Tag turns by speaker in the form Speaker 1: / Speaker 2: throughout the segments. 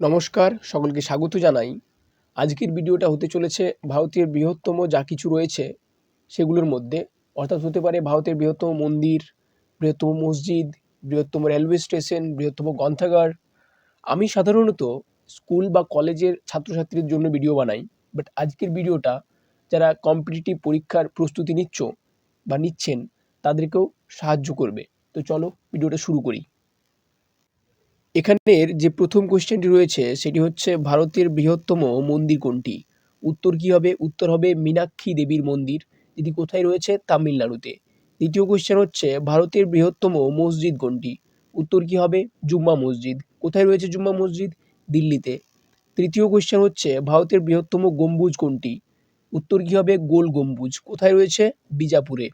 Speaker 1: নমস্কার, সকলকে স্বাগত জানাই। আজকের ভিডিওটা হতে চলেছে ভারতের বৃহত্তম যা কিছু রয়েছে সেগুলোর মধ্যে। অর্থাৎ হতে পারে ভারতের বৃহত্তম মন্দির, বৃহত্তম মসজিদ, বৃহত্তম রেলওয়ে স্টেশন, বৃহত্তম গ্রন্থাগার। আমি সাধারণত স্কুল বা কলেজের ছাত্রছাত্রীর জন্য ভিডিও বানাই, বাট আজকের ভিডিওটা যারা কম্পিটিটিভ পরীক্ষার প্রস্তুতি নিচ্ছ বা নিচ্ছেন, তাদেরকেও সাহায্য করবে। তো চলো ভিডিওটা শুরু করি। এখানের যে প্রথম কোশ্চেনটি রয়েছে, সেটি হচ্ছে ভারতের বৃহত্তম মন্দির কোনটি? উত্তর কী হবে? উত্তর হবে মীনাক্ষী দেবীর মন্দির। যেটি কোথায় রয়েছে? তামিলনাড়ুতে। দ্বিতীয় কোশ্চেন হচ্ছে, ভারতের বৃহত্তম মসজিদ কোনটি? উত্তর কী হবে? জুম্মা মসজিদ। কোথায় রয়েছে জুম্মা মসজিদ? দিল্লিতে। তৃতীয় কোশ্চেন হচ্ছে, ভারতের বৃহত্তম গম্বুজ কোনটি? উত্তর কী হবে? গোল গম্বুজ। কোথায় রয়েছে? বিজাপুরে।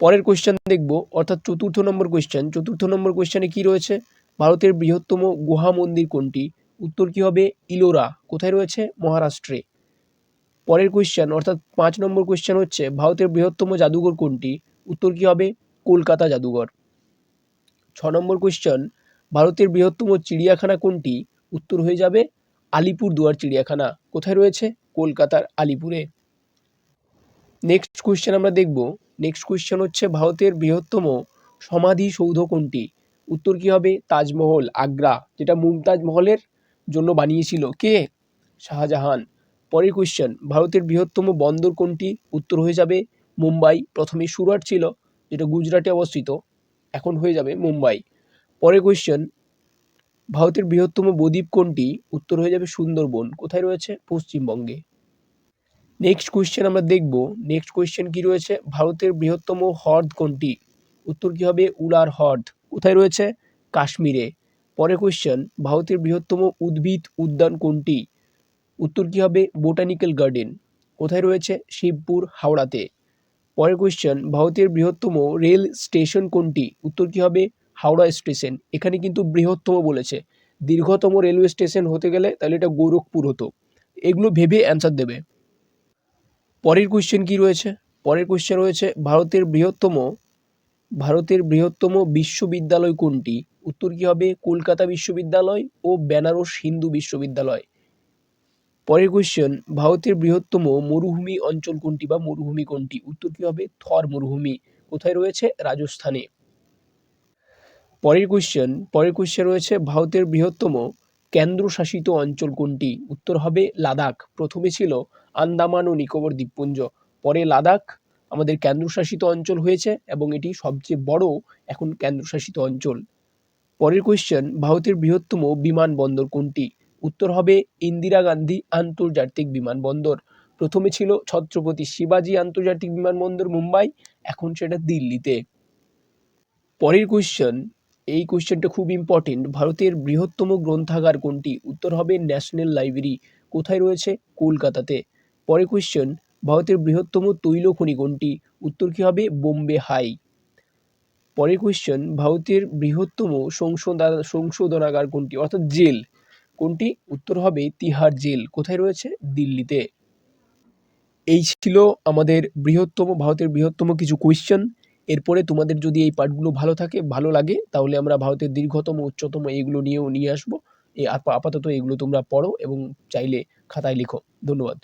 Speaker 1: পরের কোশ্চেন দেখব, অর্থাৎ চতুর্থ নম্বর কোশ্চেন চতুর্থ নম্বর কোশ্চেনে কী রয়েছে? ভারতের বৃহত্তম গুহা মন্দির কোনটি? উত্তর কী হবে? ইলোরা। কোথায় রয়েছে? মহারাষ্ট্রে। পরের কোয়েশ্চেন অর্থাৎ পাঁচ নম্বর কোয়েশ্চেন হচ্ছে, ভারতের বৃহত্তম জাদুঘর কোনটি? উত্তর কী হবে? কলকাতা জাদুঘর। ছ নম্বর কোয়েশ্চেন ভারতের বৃহত্তম চিড়িয়াখানা কোনটি? উত্তর হয়ে যাবে আলিপুর দুয়ার চিড়িয়াখানা। কোথায় রয়েছে? কলকাতার আলিপুরে। নেক্সট কোয়েশ্চেন আমরা দেখব। নেক্সট কোয়েশ্চেন হচ্ছে, ভারতের বৃহত্তম সমাধিসৌধ কোনটি? উত্তর কী হবে? তাজমহল, আগ্রা, যেটা মুমতাজ মহলের জন্য বানিয়েছিল। কে? শাহজাহান। পরের কোয়েশ্চেন ভারতের বৃহত্তম বন্দর কোনটি? উত্তর হয়ে যাবে মুম্বাই। প্রথমে সুরাট ছিল, যেটা গুজরাটে অবস্থিত। এখন হয়ে যাবে মুম্বাই। পরের কোয়েশ্চেন ভারতের বৃহত্তম বদ্বীপ কোনটি? উত্তর হয়ে যাবে সুন্দরবন। কোথায় রয়েছে? পশ্চিমবঙ্গে। নেক্সট কোয়েশ্চেন আমরা দেখব। নেক্সট কোয়েশ্চেন কি রয়েছে? ভারতের বৃহত্তম হ্রদ কোনটি? উত্তর কী হবে? উলার হ্রদ। কোথায় রয়েছে? কাশ্মীরে। পরের কোয়েশ্চেন ভারতের বৃহত্তম উদ্ভিদ উদ্যান কোনটি? উত্তর কী হবে? Botanical garden. কোথায় রয়েছে? শিবপুর, হাওড়াতে। পরের কোয়েশ্চেন ভারতের বৃহত্তম রেল স্টেশন কোনটি? উত্তর কী হবে? হাওড়া স্টেশন। এখানে কিন্তু বৃহত্তম বলেছে। দীর্ঘতম রেলওয়ে স্টেশন হতে গেলে তাহলে এটা গোরখপুর হতো। এগুলো ভেবে অ্যান্সার দেবে। পরের কোয়েশ্চেন কি রয়েছে? পরের কোয়েশ্চেন রয়েছে, ভারতের বৃহত্তম ভারতের বৃহত্তম বিশ্ববিদ্যালয় কোনটি? উত্তর কী হবে? কলকাতা বিশ্ববিদ্যালয় ও বেনারস হিন্দু বিশ্ববিদ্যালয়। পরের কোয়েশ্চেন ভারতের বৃহত্তম মরুভূমি অঞ্চল কোনটি বা মরুভূমি কোনটি? উত্তর কী হবে? থর মরুভূমি। কোথায় রয়েছে? রাজস্থানে। পরের কোয়েশ্চেন পরের কোয়েশ্চেন রয়েছে, ভারতের বৃহত্তম কেন্দ্রশাসিত অঞ্চল কোনটি? উত্তর হবে লাদাখ। প্রথমে ছিল আন্দামান ও নিকোবর দ্বীপপুঞ্জ। পরে লাদাখ আমাদের কেন্দ্রশাসিত অঞ্চল হয়েছে এবং এটি সবচেয়ে বড় এখন কেন্দ্রশাসিত অঞ্চল। পরের কোয়েশ্চেন ভারতের বৃহত্তম বিমানবন্দর কোনটি? উত্তর হবে ইন্দিরা গান্ধী আন্তর্জাতিক বিমানবন্দর প্রথমে ছিল ছত্রপতি শিবাজি আন্তর্জাতিক বিমানবন্দর মুম্বাই, এখন সেটা দিল্লিতে। পরের কোয়েশ্চেন এই কোয়েশ্চেনটা খুব ইম্পর্টেন্ট ভারতের বৃহত্তম গ্রন্থাগার কোনটি? উত্তর হবে ন্যাশনাল লাইব্রেরি, কোথায় রয়েছে? কলকাতাতে। পরের কোয়েশ্চেন ভারতের বৃহত্তম তৈল খনি কোনটি? উত্তর কী হবে? বোম্বে হাই। পরের কোয়েশ্চেন ভারতের বৃহত্তম সংশোধনা সংশোধনাগার কোনটি? অর্থাৎ জেল। কোনটি? উত্তর হবে তিহার জেল। কোথায় রয়েছে? দিল্লিতে। এই ছিল আমাদের বৃহত্তম, ভারতের বৃহত্তম কিছু কোয়েশ্চেন এরপরে তোমাদের যদি এই পার্টগুলো ভালো থাকে, ভালো লাগে, তাহলে আমরা ভারতের দীর্ঘতম, উচ্চতম এইগুলো নিয়েও নিয়ে আসব। আপাতত এগুলো তোমরা পড়ো এবং চাইলে খাতায় লিখো। ধন্যবাদ।